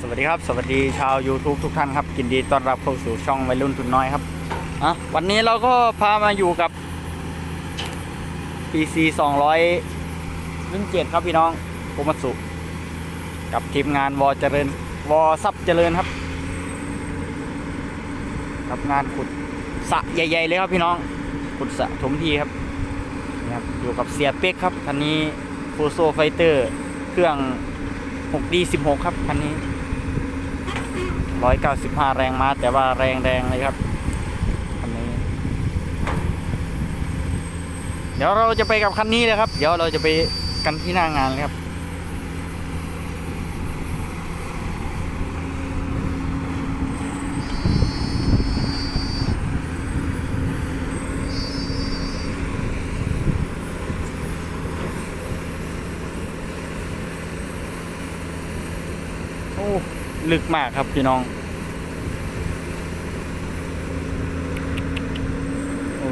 สวัสดีครับ สวัสดีชาว YouTube ทุกท่านครับยินดีต้อนรับเข้าสู่ช่องวัยรุ่นทุนน้อยครับอะวันนี้เราก็พามาอยู่กับ PC 200รุ่นเจ็ดครับพี่น้องโกมัสุ กับทีมงานวอเจริญวอซับเจริญครับ กับงานขุดสะใหญ่ ๆ เลยครับพี่น้องขุดสะถมทีครับนี่ครับอยู่กับเสียเป๊กครับคันนี้ฟูโซไฟเตอร์เครื่อง 6D16 ครับคันนี้ 195 แรงมาแต่ว่าแรงแรงเลยครับคันนี้ เดี๋ยวเราจะไปกับคันนี้เลยครับ เดี๋ยวเราจะไปกันที่หน้างานเลยครับ ลึกมากครับพี่น้องโอ้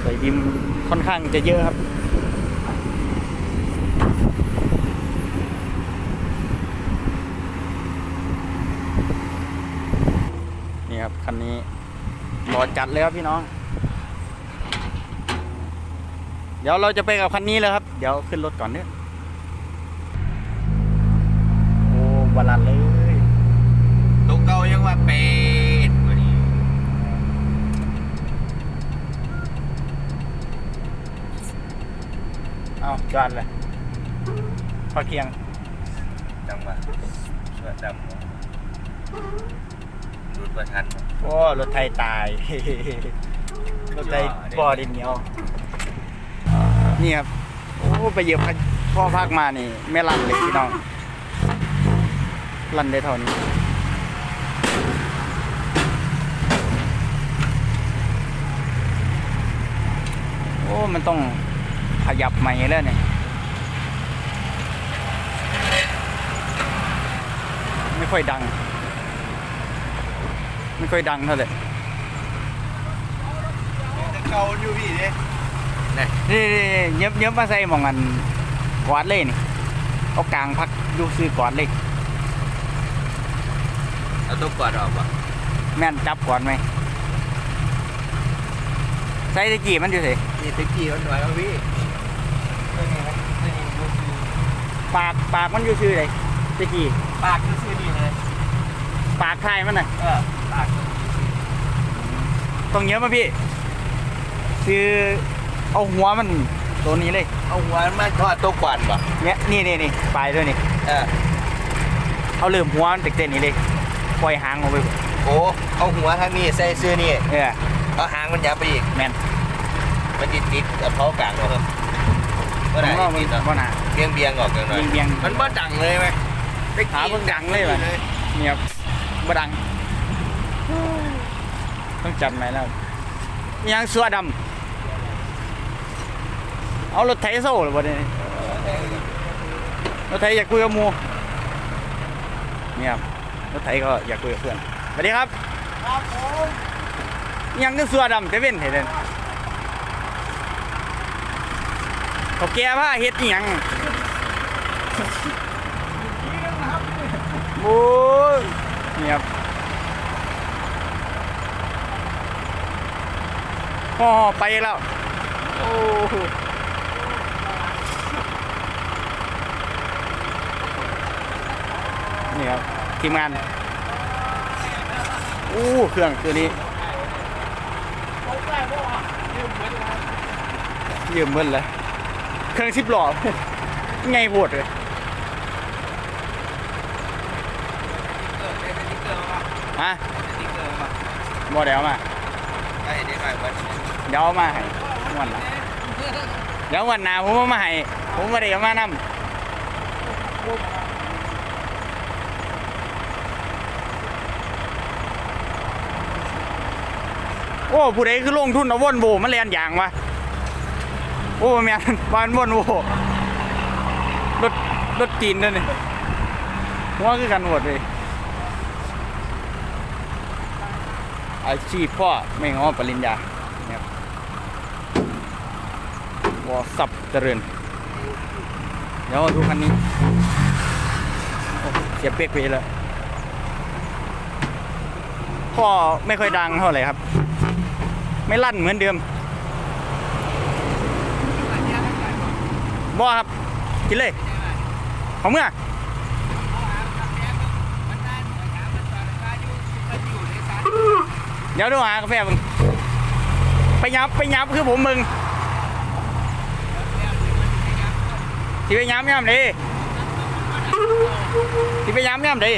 ใส่ดิมค่อนข้างจะเยอะครับนี่ครับคันนี้รอจัดเลยครับพี่น้องเดี๋ยวเราจะไปกับคันนี้เลยครับ เดี๋ยวขึ้นรถก่อนเด้อ โอ้ บาลันเลย ตัวเก่ายังว่าเป็ดกว่านี้เอาจานเลยพอเคียงจังหวะเสื้อดำรุดประทันโอ้รถไทยตาย รถไทยบ่อดินเหนียวนี่ครับโอ้ไปเหยียบพ่อภาคมานี่ไม่รันเลยพี่น้อง รันได้เท่านี้โอ้มันต้องขยับใหม่แล้วเนี่ยไม่ค่อยดัง ไม่ค่อยดังเท่าไหร่ตัวเก่าอยู่พี่เด้นี่นี่นี่เย็บเย็บมาใส่หมองกันกวาดเลยนี่เอากลางพักอยู่ซื้อกวาดเลย เอาตัวกอดออกป่ะแม่นจับก่อนไหมใส่ตะกี้มันอยู่สินี่ตะกี้มันหน่อยเอาพี่ปากปากมันอยู่ซื่อเลยตะกี้ปากก็ซื้อนี่เลยปากทายมันน่ะเออปากต้องเยอะมาพี่ซื้อเอาหัวมันตัวนี้เลย เอาหัวมันมาทอดตัวกวาดป่ะเนี่ยนี่นี่นี่ปลายด้วยนี่เออเอาเริ่มหัวมันติดเต้นนี่เลย ปล่อยหางออกไปโอ้เอาหัวทางนี้ใส่เสื้อนี่เออเอาหางมันยับไปอีกแม่นมันติดติดกับเขากลางเหรอครับก็ได้ว่าติดเนาะว่าหนาเบียงเบียงออกกันหน่อยเบียงๆมันบ่ดังเลยไหมตะกี้หาเบิ่งดังเลยว่ะเงียบบ่ดังต้องจัดไหมแล้วมียังเสือดำเอารถไถโซ่หรือบ่เนี่ยรถไถอยากคุยกับหมูเนี่ยครับ รถไถก็อยากคุยกับเพื่อนสวัสดีครับครับผมมียังก็เสือดำเตเว่นเห็นเด่นเขาแก่ผ้าเฮ็ดอีหยังโอ้ยเนี่ยครับห่อไปแล้ว โอ้โหนี่ครับ ทีมงานโอ้เครื่องตัวนี้ยืมเบิ้ลเลยเครื่องสิบหล่อไงโหดเลยฮะบ่เดี๋ยวมาเดี๋ยวมาให้วันละเดี๋ยววันหน้าผมมาให้ผมมาเดี๋ยวมานำ โอ้ผู้ใดคือลงทุนเอาวนโบมาเรียนอย่างวะโอ้แม่นบ้านวนโบรถรถจีนนั่นนี่หัวคือกันหมดเลยอาชีพพ่อไม่ง้อปริญญาเนี่ยวอสับเจริญเดี๋ยวดูคันนี้เสียเป๊กไปเลยพ่อไม่ค่อยดังเท่าไหร่ครับ ไม่ลั่นเหมือนเดิมบ่ครับ กินเลยของเมื่อเดี๋ยวดูหากาแฟมึงไปยับไปยับคือผมมึงที่ไปยับย่ำดิที่ไปยับย่ำดิ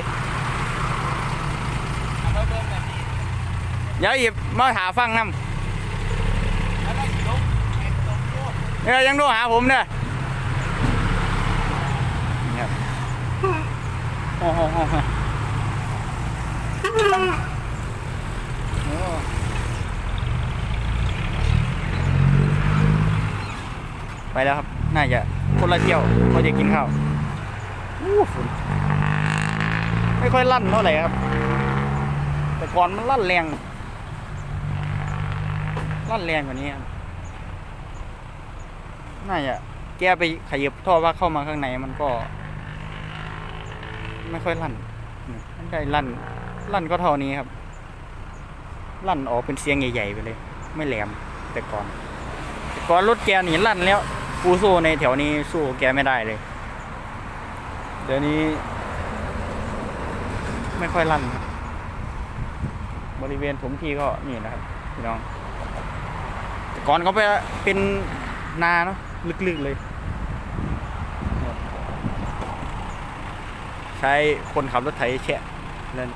เดี๋ยวหยิบมาหาฟังน้ำ เออยังดูหาผมเนี่ครับโอ้โหไปแล้วครับ น่าจะคนละเที่ยวเขาจะกินข้าวอู้ฝุ่นไม่ค่อยลั่นเท่าไหร่ครับ แต่ก่อนมันลั่นแรง ลั่นแรงกว่านี้ครับ น่าจะแกไปขยับท่อว่าเข้ามาข้างในมันก็ ไม่ค่อยลั่นมันได้ลั่น ลั่นก็เท่านี้ครับ ลั่นออกเป็นเสียงใหญ่ๆไปเลย ไม่แหลมแต่ก่อนแต่ก่อนรถแกหนีลั่นแล้วกูสู้ในแถวนี้สู้แกไม่ได้เลย เดี๋ยวนี้ ไม่ค่อยลั่นครับบริเวณถมที่ก็นี่นะครับพี่น้องแต่ก่อนเขาไปเป็นนาเนาะ ลึกๆเลย ใช้คนขับรถไถแฉะนั่น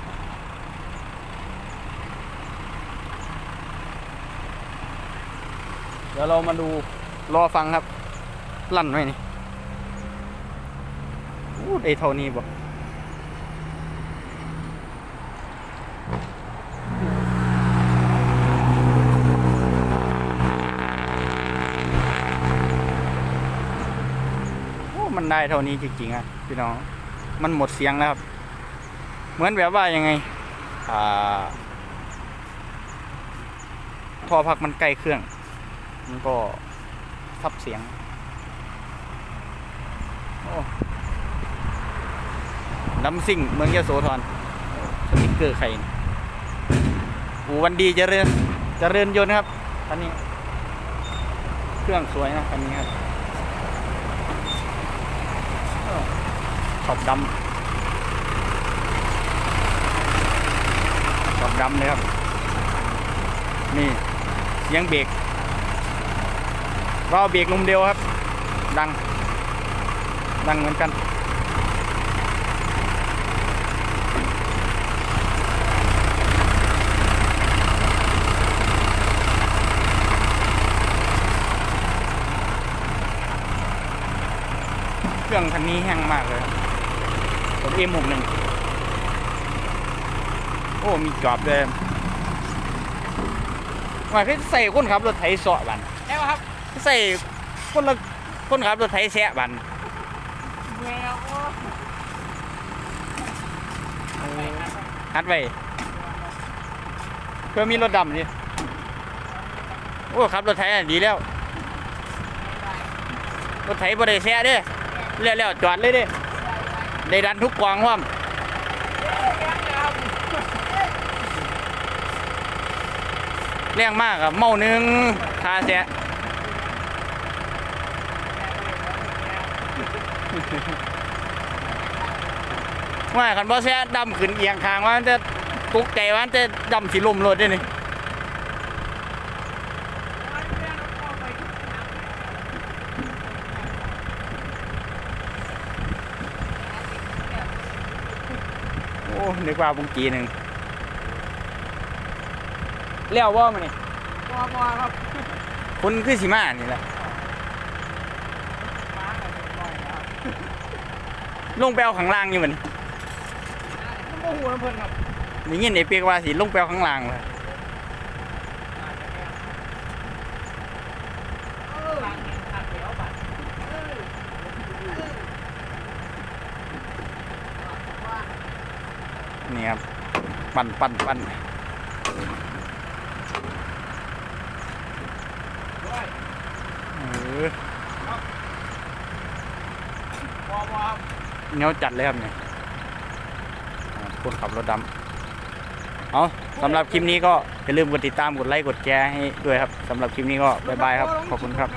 เดี๋ยวเรามาดูรอฟังครับ ลั่นไหมนี่อู้ได้เท่านี้บ่โอ้มัน ได้เท่านี้จริงๆอะพี่น้องมันหมดเสียงแล้วครับ เหมือนแบบว่ายังไงอ่าท่อพักมันใกล้เครื่อง มันก็ทับเสียงน้ำซิ่งเมืองยโสธรสติ๊กเกอร์ใครอูวันดีจะเริญเจริญยนต์ครับคันนี้ เครื่องสวยนะคันนี้ครับอ้อ ขอบดำขอบดำเลยครับ นี่เสียงเบรกก็เบรกลุมเดียวครับ ดัง ดังเหมือนกันเครื่องคันนี้แห้งมากเลย ผมเอ็มหกหนึ่งโอ้มีจอบด้วยว่าคือใส่คนขับรถไถเสาะบันใช่ป่ะครับใส่คนละคนขับรถไถแซะบันแมวโอ้ฮัดไว้เพื่อมีรถดำนี่โอ้ขับรถไถน่ะดีแล้วรถไถบ่ได้แซะเด้แล้วแล้วจอดเลยเด้ ได้ดันทุกกวางว่ามแรงมากอะเมาหนึ่งคาแซะว่าคันบ่แซ่ดำขึ้นเอียงคางว่ามันจะตกใจว่ามันจะดำสิลมรถได้นี่ นึกว่าบุงกีหนึ่งเลี้ยวว่ามันนี่บอบอครับคุณคือสิมานี่แหละลงไปเอาข้างล่างอยู่มันโอ้โหน้ำเพลินครับ นี่ยินไอ้เปียกว่าสิลงไปเอาข้างล่างเลย ล้างเห็นขาดแล้วบัด นี่ครับ ปั่นปั่นปั่นเออเนี้ยวจัดเลยครับเนี่ยคนขับรถดำเอาสำหรับคลิปนี้ก็อย่าลืมกดติดตามกดไลค์กดแชร์ให้ด้วยครับสำหรับคลิปนี้ก็บ๊ายบายครับ ขอบคุณครับ